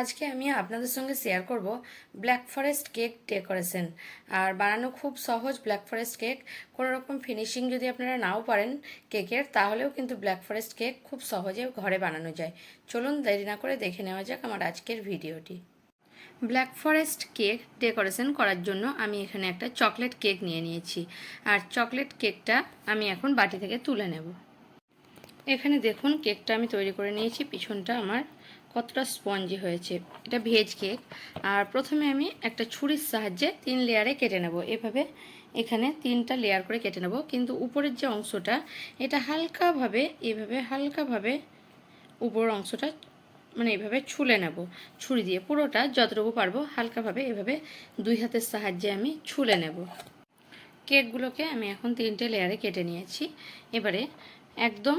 আজকে আমি আপনাদের সঙ্গে শেয়ার করব ব্ল্যাক ফরেস্ট কেক ডেকোরেশন আর বানানো খুব সহজ ব্ল্যাক ফরেস্ট কেক কোনো রকম ফিনিশিং যদি আপনারা নাও পারেন কেকের তাহলেও কিন্তু ব্ল্যাক ফরেস্ট কেক খুব সহজে ঘরে বানানো যায়। চলুন দেরি না করে দেখে নেওয়া যাক আমার আজকের ভিডিওটি। ব্ল্যাক ফরেস্ট কেক ডেকোরেশন করার জন্য আমি এখানে একটা চকলেট কেক নিয়ে নিয়েছি। আর চকলেট কেকটা আমি এখন বাটি থেকে তুলে নেব। এখানে দেখুন কেকটা আমি তৈরি করে নিয়েছি, পিছনটা আমার কতটা স্পঞ্জি হয়েছে। এটা ভেজ কেক আর প্রথমে আমি একটা ছুরির সাহায্যে তিন লেয়ারে কেটে নেব। এভাবে এখানে তিনটা লেয়ার করে কেটে নেব। কিন্তু উপরের যে অংশটা, এটা হালকাভাবে, এভাবে হালকাভাবে উপরের অংশটা মানে এইভাবে ছুলে নেব। ছুরি দিয়ে পুরোটা যতটুকু পারব হালকাভাবে এভাবে দুই হাতের সাহায্যে আমি ছুলে নেব। কেকগুলোকে আমি এখন তিনটে লেয়ারে কেটে নিয়েছি। এবারে একদম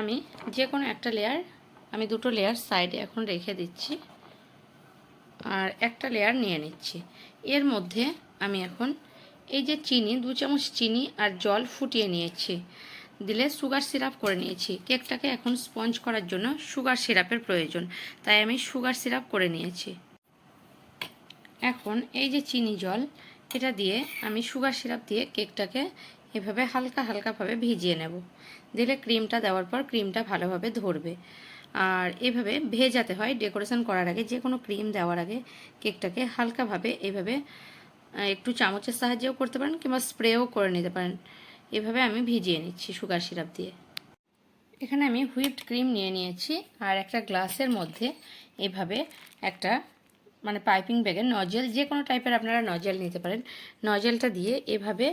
আমি যে কোনো একটা লেয়ার আমি দুটো লেয়ার সাইডে এখন রেখে দিচ্ছি। আর একটা লেয়ার নিয়ে নিচ্ছি। এর মধ্যে আমি এখন এই যে চিনি, দু চামচ চিনি আর জল ফুটিয়ে নিয়েছি। দিলে সুগার সিরাপ করে নিয়েছি। কেকটাকে এখন স্পঞ্জ করার জন্য সুগার সিরাপের প্রয়োজন। তাই আমি সুগার সিরাপ করে নিয়েছি। এখন এই যে চিনি, জল, এটা দিয়ে আমি সুগার সিরাপ দিয়ে কেকটাকে এভাবে হালকা হালকাভাবে ভিজিয়ে নেব। দিলে ক্রিমটা দেওয়ার পর ক্রিমটা ভালোভাবে ধরবে। আর এভাবে ভেজাতে হয় ডেকোরেশন করার আগে যে কোনো ক্রিম দেওয়ার আগে কেকটাকে হালকাভাবে এভাবে একটু চামচের সাহায্যেও করতে পারেন কিংবা স্প্রেও করে নিতে পারেন। এভাবে আমি ভিজিয়ে নিচ্ছি সুগার সিরাপ দিয়ে। এখানে আমি হুইপড ক্রিম নিয়ে নিয়েছি আর একটা গ্লাসের মধ্যে এভাবে একটা মানে পাইপিং ব্যাগের নজেল যে কোনো টাইপের আপনারা নজেল নিতে পারেন নজেলটা দিয়ে এভাবে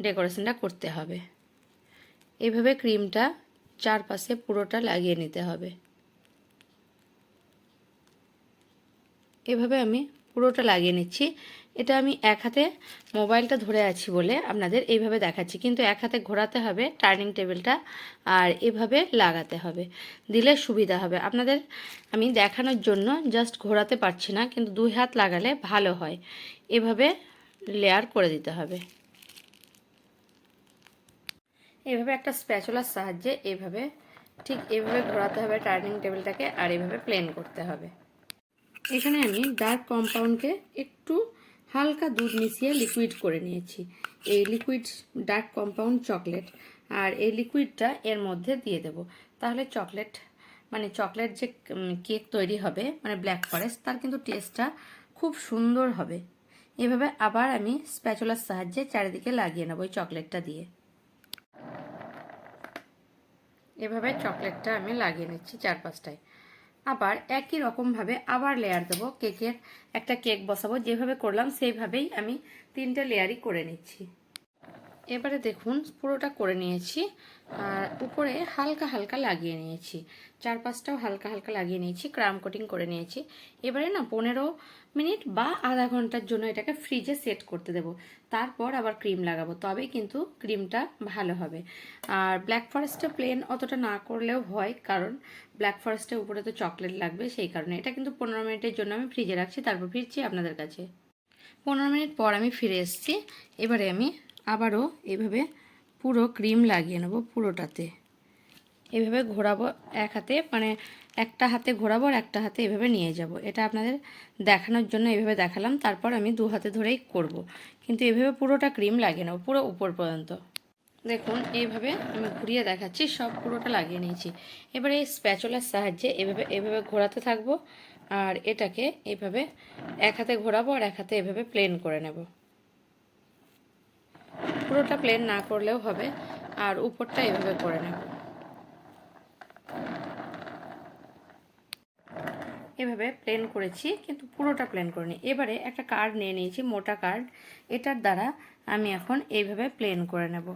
ডেকোরেশনটা করতে হবে। এভাবে ক্রিমটা চারপাশে পুরোটা লাগিয়ে নিতে হবে। এভাবে আমি পুরোটা লাগিয়ে নিচ্ছি। এটা আমি এক হাতে মোবাইলটা ধরে আছি বলে আপনাদের এইভাবে দেখাচ্ছি। কিন্তু এক হাতে ঘোরাতে হবে, টার্নিং টেবিলটা, আর এভাবে লাগাতে হবে। দিলে সুবিধা হবে। আপনাদের আমি দেখানোর জন্য জাস্ট ঘোরাতে পারছি না, কিন্তু দুই হাত লাগালে ভালো হয়। এভাবে লেয়ার করে দিতে হবে। এভাবে একটা স্প্যাচুলার সাহায্যে এভাবে, ঠিক এভাবে ঘোরাতে হবে টার্নিং টেবিলটাকে, আর এভাবে প্লেন করতে হবে। এখানে আমি ডার্ক কম্পাউন্ডকে একটু হালকা দুধ মিশিয়ে লিকুইড করে নিয়েছি। এই লিকুইড ডার্ক কম্পাউন্ড চকলেট আর এই লিকুইডটা এর মধ্যে দিয়ে দেব। তাহলে চকলেট মানে চকলেট যে কেক তৈরি হবে মানে ব্ল্যাক ফরেস্ট তার কিন্তু টেস্টটা খুব সুন্দর হবে। এভাবে আবার আমি স্প্যাচুলার সাহায্যে চারিদিকে লাগিয়ে নেব ওই চকলেটটা দিয়ে। এভাবে চকলেটটা আমি লাগিয়ে নিচ্ছি চারপাশটায় আবার একই রকমভাবে আবার লেয়ার দেবো। কেকের একটা কেক বসাবো। যেভাবে করলাম, সেইভাবেই আমি তিনটা লেয়ারই করে নিচ্ছি। এবারে দেখুন, পুরোটা করে নিয়েছি আর উপরে হালকা হালকা লাগিয়ে নিয়েছি। চারপাশটাও হালকা হালকা লাগিয়ে নিয়েছি, ক্রাম কোটিং করে নিয়েছি। এবারে না, পনেরো মিনিট বা আধা ঘণ্টার জন্য এটাকে ফ্রিজে সেট করতে দেব। তারপর আবার ক্রিম লাগাবো তবে কিন্তু ক্রিমটা ভালো হবে। আর ব্ল্যাক ফরেস্টে প্লেন অতটা না করলেও হয়, কারণ ব্ল্যাক ফরেস্টের উপরে তো চকলেট লাগবে সেই কারণে। এটা কিন্তু পনেরো মিনিটের জন্য আমি ফ্রিজে রাখছি, তারপর ফিরছি আপনাদের কাছে। পনেরো মিনিট পর আমি ফিরে এসেছি। এবারে আমি আবারও এভাবে পুরো ক্রিম লাগিয়ে নেব পুরোটাতে। এভাবে ঘোরাবো এক হাতে মানে একটা হাতে ঘোরাবো আর একটা হাতে এভাবে নিয়ে যাব। এটা আপনাদের দেখানোর জন্য এভাবে দেখালাম, তারপর আমি দু হাতে ধরেই করব। কিন্তু এভাবে পুরোটা ক্রিম লাগিয়ে নেব, পুরো উপর পর্যন্ত। দেখুন, এইভাবে আমি ঘুরিয়ে দেখাচ্ছি, সব পুরোটা লাগিয়ে নিয়েছি। এবারে এই স্প্যাচুলার সাহায্যে এভাবে এভাবে ঘোরাতে থাকব আর এটাকে এভাবে এক হাতে ঘোরাবো আর এক হাতে এভাবে প্লেন করে নেব। পুরোটা প্লেন না করলেও হবে আর উপরটা এভাবে করে নেব। এভাবে প্লেন করেছি, কিন্তু পুরোটা প্লেন করিনি। এবারে একটা কার্ড নিয়ে নিয়েছি, মোটা কার্ড এটার দ্বারা আমি এখন এইভাবে প্লেন করে নেব।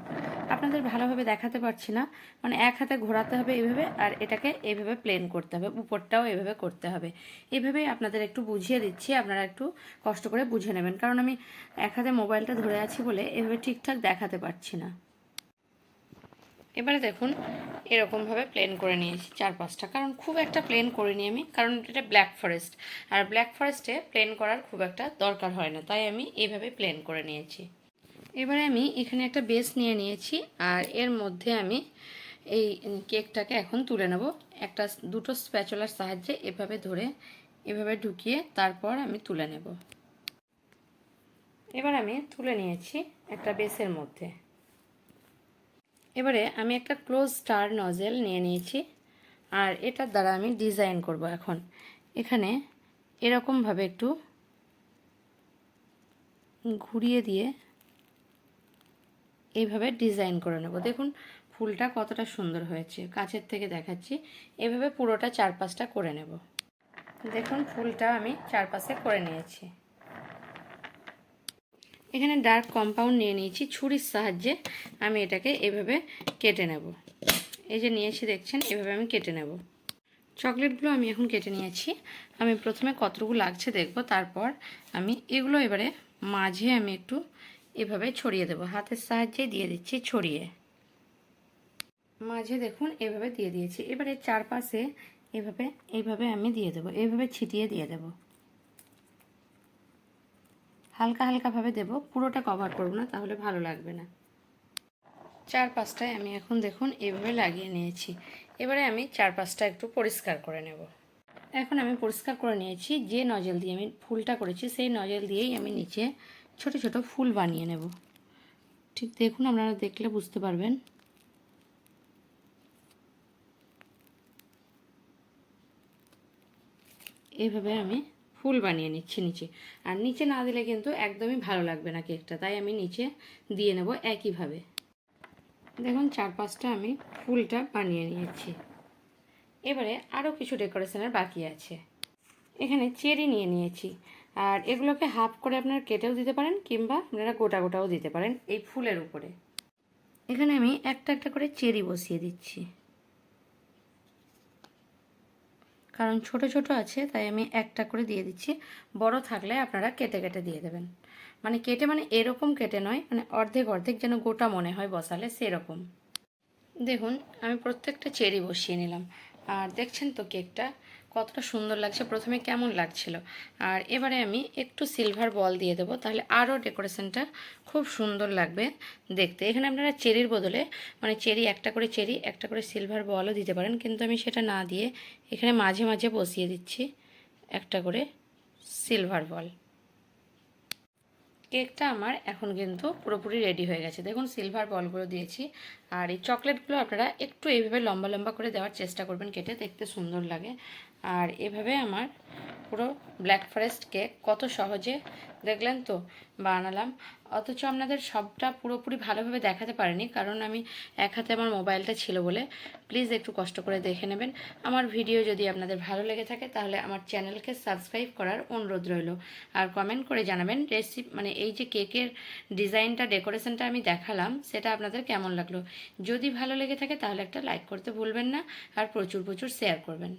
আপনাদের ভালোভাবে দেখাতে পারছি না মানে এক হাতে ঘোরাতে হবে এইভাবে, আর এটাকে এইভাবে প্লেন করতে হবে, উপরটাও এভাবে করতে হবে। এভাবেই আপনাদের একটু বুঝিয়ে দিচ্ছি, আপনারা একটু কষ্ট করে বুঝে নেবেন, কারণ আমি এক হাতে মোবাইলটা ধরে আছি বলে এভাবে ঠিকঠাক দেখাতে পারছি না। এবারে দেখুন, এরকমভাবে প্লেন করে নিয়েছি চার পাঁচটা কারণ খুব একটা প্লেন করিনি আমি, কারণ এটা ব্ল্যাক ফরেস্ট আর ব্ল্যাক ফরেস্টে প্লেন করার খুব একটা দরকার হয় না, তাই আমি এইভাবে প্লেন করে নিয়েছি। এবারে আমি এখানে একটা বেস নিয়ে নিয়েছি, আর এর মধ্যে আমি এই কেকটাকে এখন তুলে নেব। একটা দুটো স্প্যাচুলার সাহায্যে এভাবে ধরে, এভাবে ঢুকিয়ে তারপর আমি তুলে নেব। এবার আমি তুলে নিয়েছি একটা বেসের মধ্যে। এবারে আমি একটা ক্লোজ স্টার নজেল নিয়ে নিয়েছি, আর এটার দ্বারা আমি ডিজাইন করব এখন। এখানে এরকমভাবে একটু ঘুরিয়ে দিয়ে এইভাবে ডিজাইন করে নেব। দেখুন, ফুলটা কতটা সুন্দর হয়েছে, কাছের থেকে দেখাচ্ছি। এভাবে পুরোটা চারপাশটা করে নেব। দেখুন, ফুলটা আমি চারপাশে করে নিয়েছি। এখানে ডার্ক কম্পাউন্ড নিয়ে নিয়েছি, ছুরির সাহায্যে আমি এটাকে এভাবে কেটে নেব। এই যে নিয়েছি দেখছেন, এভাবে আমি কেটে নেব। চকলেটগুলো আমি এখন কেটে নিয়েছি। আমি প্রথমে কতটুকু লাগছে দেখব, তারপর আমি এগুলো এবারে মাঝে আমি একটু এভাবে ছড়িয়ে দেব। হাতের সাহায্যে দিয়ে দিচ্ছি ছড়িয়ে। মাঝে দেখুন, এভাবে দিয়ে দিয়েছি। এবারে চারপাশে এভাবে এইভাবে আমি দিয়ে দেবো। এইভাবে ছিটিয়ে দিয়ে দেব। হালকা হালকাভাবে দেব। পুরোটা কভার করব না, তাহলে ভালো লাগবে না। চার পাঁচটায় আমি এখন দেখুন এভাবে লাগিয়ে নিয়েছি। এবারে আমি চার পাঁচটা একটু পরিষ্কার করে নেব। এখন আমি পরিষ্কার করে নিয়েছি যে নজল দিয়ে আমি ফুলটা করেছি, সেই নজল দিয়েই আমি নিচে ছোট ছোট ফুল বানিয়ে নেব। ঠিক দেখুন আপনারা দেখলে বুঝতে পারবেন। এইভাবে আমি ফুল বানিয়ে নিচ্ছি নিচে। আর নিচে না দিলে কিন্তু একদমই ভালো লাগবে না কেকটা। তাই আমি নিচে দিয়ে নেব একইভাবে। দেখুন চার পাঁচটা আমি ফুলটা বানিয়ে নিয়েছি। এবারে আরও কিছু ডেকোরেশনের বাকি আছে। এখানে চেরি নিয়ে নিয়েছি। আর এগুলোকে হাফ করে আপনারা কেটেও দিতে পারেন কিংবা আপনারা গোটা গোটাও দিতে পারেন এই ফুলের উপরে। এখানে আমি একটা একটা করে চেরি বসিয়ে দিচ্ছি। কারণ ছোট ছোট আছে, তাই আমি একটা করে দিয়ে দিচ্ছি। বড় থাকলে আপনারা কেটে কেটে দিয়ে দেবেন। মানে কেটে মানে এরকম কেটে নয় মানে অর্ধেক অর্ধেক যেন গোটা মনে হয় বসালে সেরকম। দেখুন, আমি প্রত্যেকটা চেরি বসিয়ে নিলাম। আর দেখছেন তো কেকটা? কতটা সুন্দর লাগছে, প্রথমে কেমন লাগছিল? আর এবারে আমি একটু সিলভার বল দিয়ে দেবো, তাহলে আরও ডেকোরেশনটা খুব সুন্দর লাগবে দেখতে। এখানে আপনারা চেরির বদলে মানে চেরি একটা করে চেরি, একটা করে সিলভার বলও দিতে পারেন, কিন্তু আমি সেটা না দিয়ে এখানে মাঝে মাঝে বসিয়ে দিচ্ছি একটা করে সিলভার বল কেকটা আমার এখন কিন্তু পুরোপুরি রেডি হয়ে গেছে। দেখুন সিলভার বলগুলো দিয়েছি। আর এই চকলেটগুলো আপনারা একটু এভাবে লম্বা লম্বা করে দেওয়ার চেষ্টা করবেন কেটে, দেখতে সুন্দর লাগে। আর এভাবে আমার পুরো ব্ল্যাক ফরেস্ট কেক কত সহজে দেখলেন তো? বানালাম। অথচ আপনাদের সবটা পুরোপুরি ভালোভাবে দেখাতে পারিনি, কারণ আমি এক হাতে আমার মোবাইলটা ছিল বলে। প্লিজ একটু কষ্ট করে দেখে নেবেন। আমার ভিডিও যদি আপনাদের ভালো লেগে থাকে, তাহলে আমার চ্যানেলকে সাবস্ক্রাইব করার অনুরোধ রইল। আর কমেন্ট করে জানাবেন রেসিপি মানে এই যে কেকের ডিজাইনটা, ডেকোরেশনটা আমি দেখালাম, সেটা আপনাদের কেমন লাগল? যদি ভালো লেগে থাকে, তাহলে একটা লাইক করতে ভুলবেন না, আর প্রচুর প্রচুর শেয়ার করবেন।